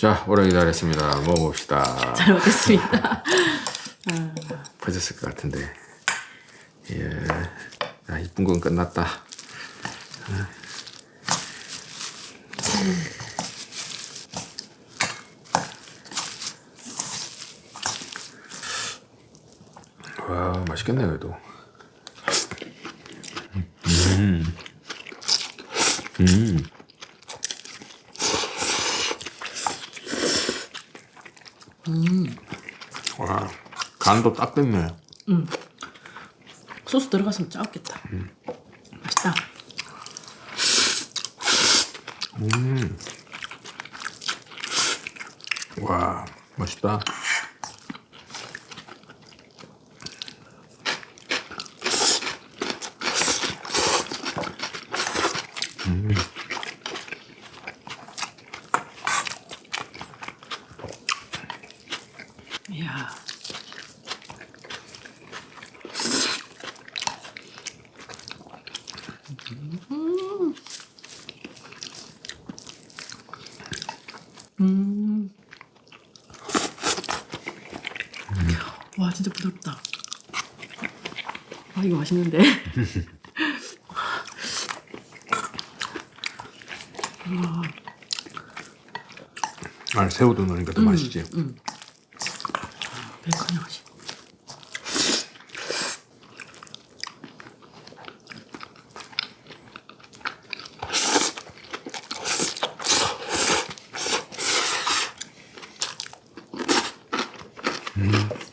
자, 오래 기다렸습니다. 먹어봅시다. 잘 먹겠습니다. 퍼졌을 것 같은데. 예. 아, 이쁜 건 끝났다. 와, 맛있겠네, 그래도. 음. 음. 와, 간도 딱 됐네. 소스 들어갔으면 짜겠다. 맛있다. 와, 맛있다. 와 진짜 부드럽다. 아 이거 맛있는데. 와. 아 새우도 넣으니까 더 음, 맛있지. 음. 베이컨이 맛있. 음.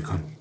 컨.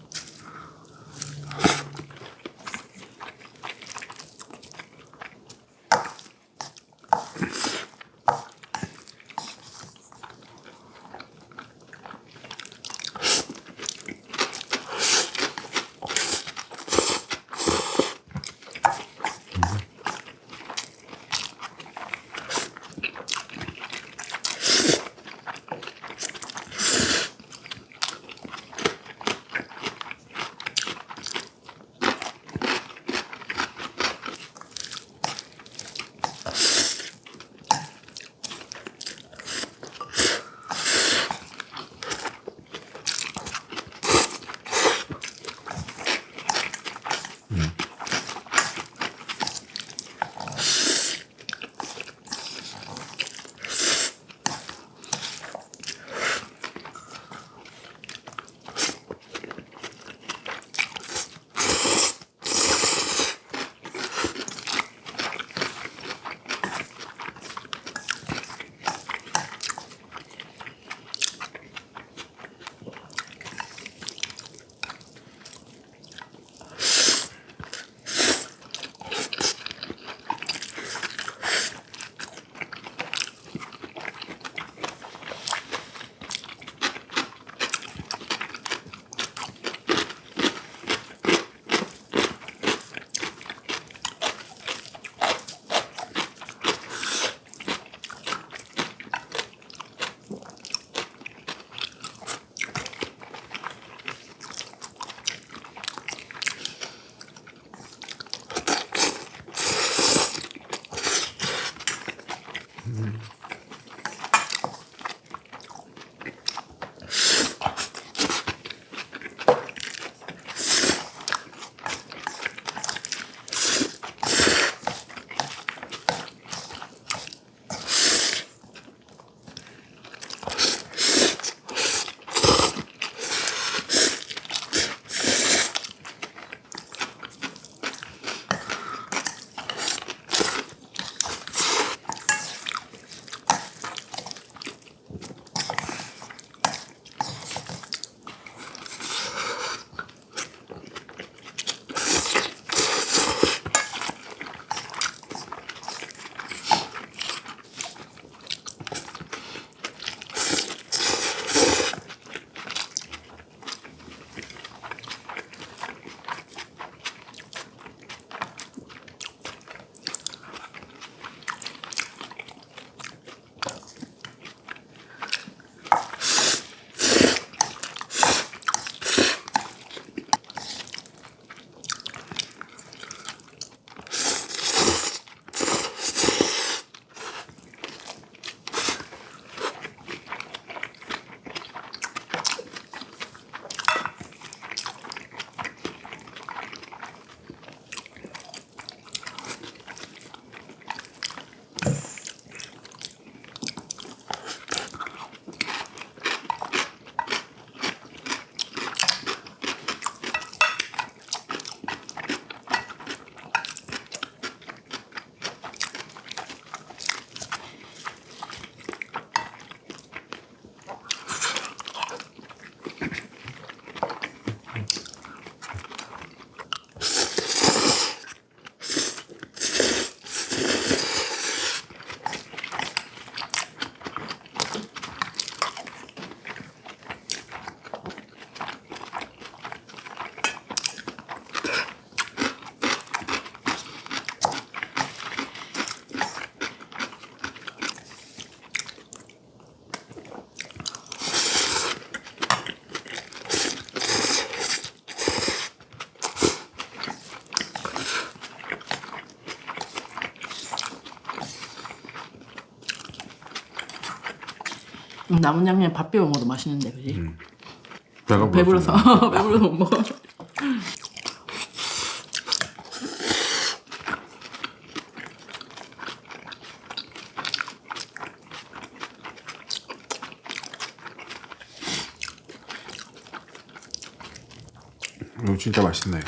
남은 양념 밥 비벼 먹어도 맛있는데 그지? 음. 배가 배불러서 배불러서 못 먹어. 진짜 맛있네.